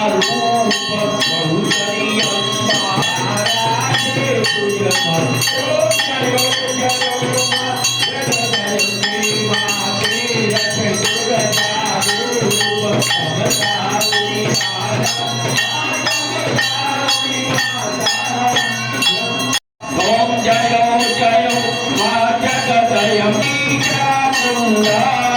Om Jayo Jayo Mahajagadayam Ika Munda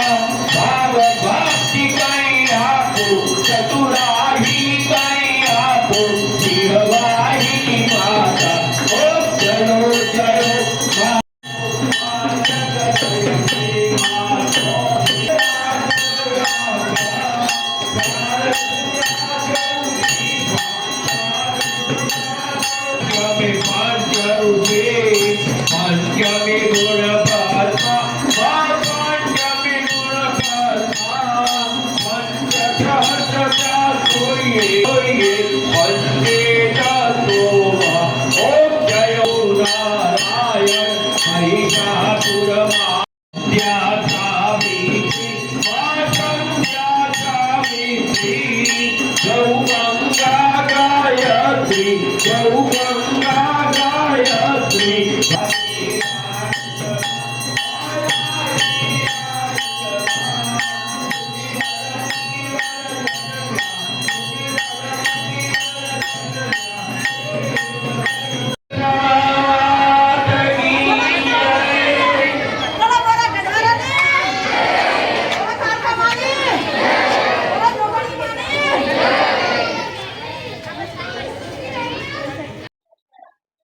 Shri Prabhupada Jaya Shri Prabhupada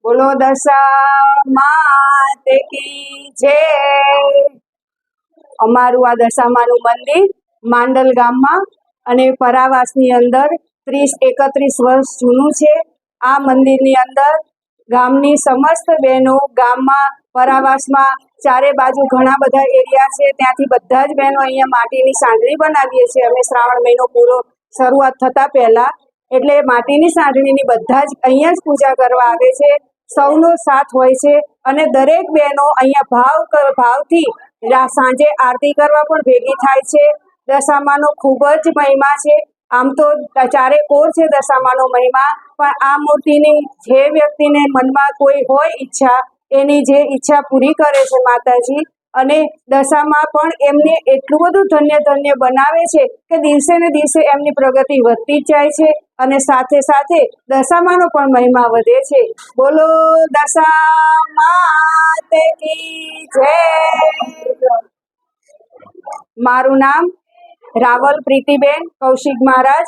બોલો દશા માત કી જય. અમારું આ દશામાનું મંદિર માંડલ ગામમાં અને પરાવાસની અંદર ત્રીસ એકત્રીસ વર્ષ જૂનું છે. આ મંદિરની અંદર ગામની સમસ્ત બહેનો ગામમાં, પરાવાસમાં, ચારે બાજુ ઘણા બધા એરિયા છે. ત્યાંથી બધા જ બહેનો અહીંયા માટીની સાંકળી બનાવીએ છીએ. અમે શ્રાવણ મહિનો પૂરો શરૂઆત થતાં પહેલાં. એટલે માટીની સાંકળીની બધા જ અહીંયા જ પૂજા કરવા આવે છે. સૌનો સાથ હોય છે અને દરેક બહેનો અહીંયા ભાવ ભાવથી સાંજે આરતી કરવા પણ ભેગી થાય છે. દશામાનો ખૂબ જ મહિમા છે. આમ તો ચારે કોર છે દશામાનો મહિમા, પણ આ મૂર્તિની જે વ્યક્તિને મનમાં કોઈ હોય ઈચ્છા, એની જે ઈચ્છા પૂરી કરે છે માતાજી, અને દશામાં પણ એમને એટલું બધું ધન્ય ધન્ય બનાવે છે કે દિવસે ને દિવસે એમની પ્રગતિ વધતી જ જાય છે. અને સાથે સાથે દશામાનો પણ મહિમા વધે છે. બોલો દશા માત જય. મારું નામ રાવલ પ્રીતિબેન કૌશિક મહારાજ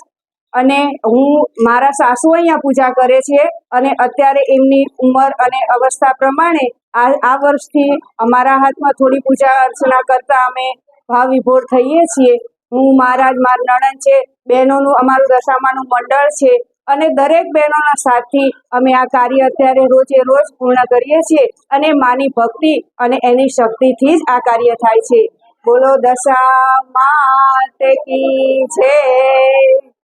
અને હું મારા સાસુ અહીંયા પૂજા કરે છે અને અત્યારે એમની ઉંમર અને અવસ્થા પ્રમાણે આ આ વર્ષથી અમારા હાથમાં થોડી પૂજા અર્ચના કરતા અમે ભાવ વિભોર થઈએ છીએ. હું મહારાજ, મારા નણંદ છે. બહેનોનું, અમારું દશામાનું મંડળ છે અને દરેક બહેનોના સાથથી અમે આ કાર્ય અત્યારે રોજે રોજ પૂર્ણ કરીએ છીએ અને માની ભક્તિ અને એની શક્તિથી જ આ કાર્ય થાય છે. બોલો દશા માત કી જય.